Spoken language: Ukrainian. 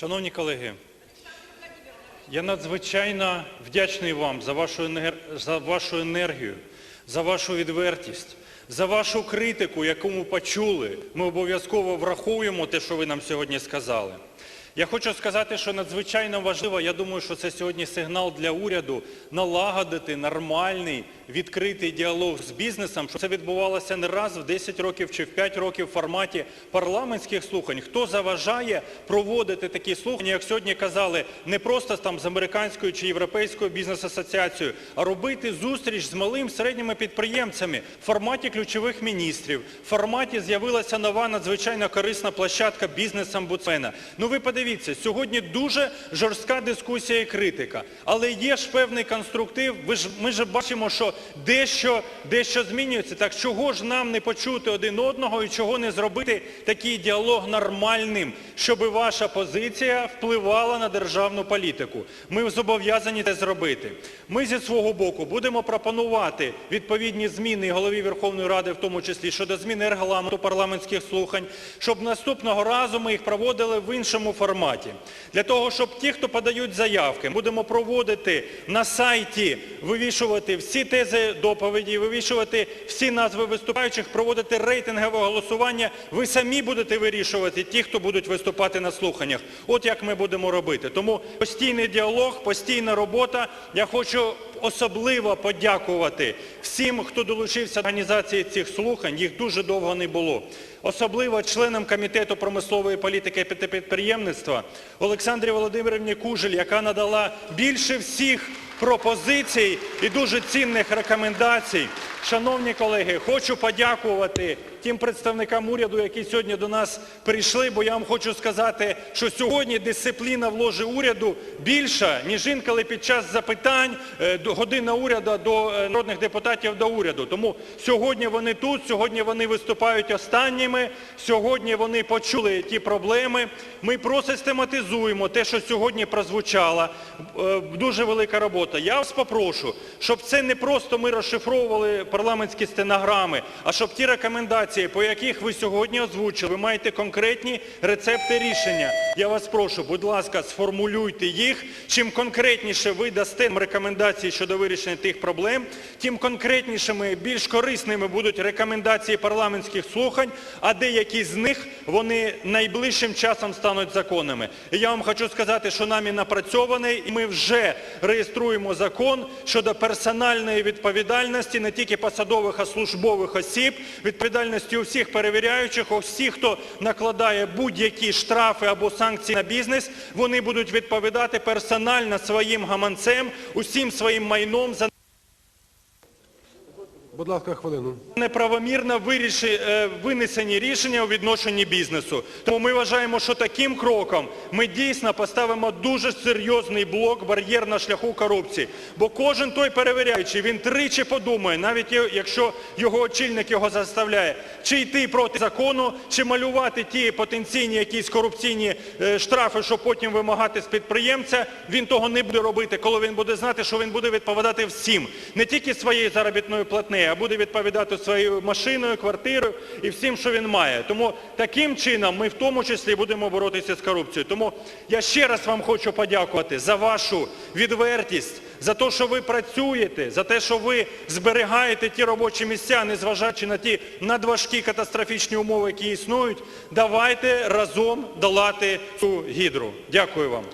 Шановні колеги, я надзвичайно вдячний вам за вашу, енер... за вашу енергію, за вашу відвертість, за вашу критику, яку ми почули. Ми обов'язково врахуємо те, що ви нам сьогодні сказали. Я хочу сказати, що надзвичайно важливо, я думаю, що це сьогодні сигнал для уряду налагодити нормальний, відкритий діалог з бізнесом, щоб це відбувалося не раз в 10 років чи в 5 років в форматі парламентських слухань. Хто заважає проводити такі слухання, як сьогодні казали, не просто там з американською чи європейською бізнес-асоціацією, а робити зустріч з малим середніми підприємцями в форматі ключових міністрів, в форматі з'явилася нова надзвичайно корисна площадка бізнес-омбудсмена. Ну ви подивіться, сьогодні дуже жорстка дискусія і критика, але є ж певний конструктив. Ми ж бачимо, що дещо, дещо змінюється. Так чого ж нам не почути один одного і чого не зробити такий діалог нормальним, щоб ваша позиція впливала на державну політику? Ми зобов'язані це зробити. Ми зі свого боку будемо пропонувати відповідні зміни голові Верховної Ради, в тому числі щодо зміни регламенту парламентських слухань, щоб наступного разу ми їх проводили в іншому форматі. Для того, щоб ті, хто подають заявки, будемо проводити на сайті, вивішувати всі тези доповіді, вивішувати всі назви виступаючих, проводити рейтингове голосування. Ви самі будете вирішувати ті, хто будуть виступати на слуханнях. От як ми будемо робити. Тому постійний діалог, постійна робота. Я хочу особливо подякувати всім, хто долучився до організації цих слухань. Їх дуже довго не було. Особливо членам Комітету промислової політики та підприємництва Олександрі Володимирівні Кужель, яка надала більше всіх пропозицій і дуже цінних рекомендацій. Шановні колеги, хочу подякувати тим представникам уряду, які сьогодні до нас прийшли, бо я вам хочу сказати, що сьогодні дисципліна в ложі уряду більша, ніж інколи під час запитань е, година уряду до е, народних депутатів до уряду. Тому сьогодні вони тут, сьогодні вони виступають останніми, сьогодні вони почули ті проблеми. Ми просто систематизуємо те, що сьогодні прозвучало. Е, Дуже велика робота. Я вас попрошу, щоб це не просто ми розшифровували парламентські стенограми, а щоб ті рекомендації, по яких ви сьогодні озвучили, ви маєте конкретні рецепти рішення. Я вас прошу, будь ласка, сформулюйте їх. Чим конкретніше ви дасте рекомендації щодо вирішення тих проблем, тим конкретнішими, більш корисними будуть рекомендації парламентських слухань, а деякі з них, вони найближчим часом стануть законами. І я вам хочу сказати, що нами напрацьований, і ми вже реєструємо закон щодо персональної відповідальності не тільки посадових, а службових осіб, відповідальності у всіх перевіряючих, у всіх, хто накладає будь-які штрафи або санкції на бізнес, вони будуть відповідати персонально своїм гаманцем, усім своїм майном за Будь ласка, хвилину. неправомірно е, винесені рішення у відношенні бізнесу. Тому ми вважаємо, що таким кроком ми дійсно поставимо дуже серйозний блок, бар'єр на шляху корупції. Бо кожен той перевіряючий, він тричі подумає, навіть якщо його очільник його заставляє, чи йти проти закону, чи малювати ті потенційні якісь корупційні е, штрафи, щоб потім вимагати з підприємця, він того не буде робити, коли він буде знати, що він буде відповідати всім. Не тільки своєю заробітною платнею, а буде відповідати своєю машиною, квартирою і всім, що він має. Тому таким чином ми в тому числі будемо боротися з корупцією. Тому я ще раз вам хочу подякувати за вашу відвертість, за те, що ви працюєте, за те, що ви зберігаєте ті робочі місця, незважаючи на ті надважкі катастрофічні умови, які існують. Давайте разом долати цю гідру. Дякую вам.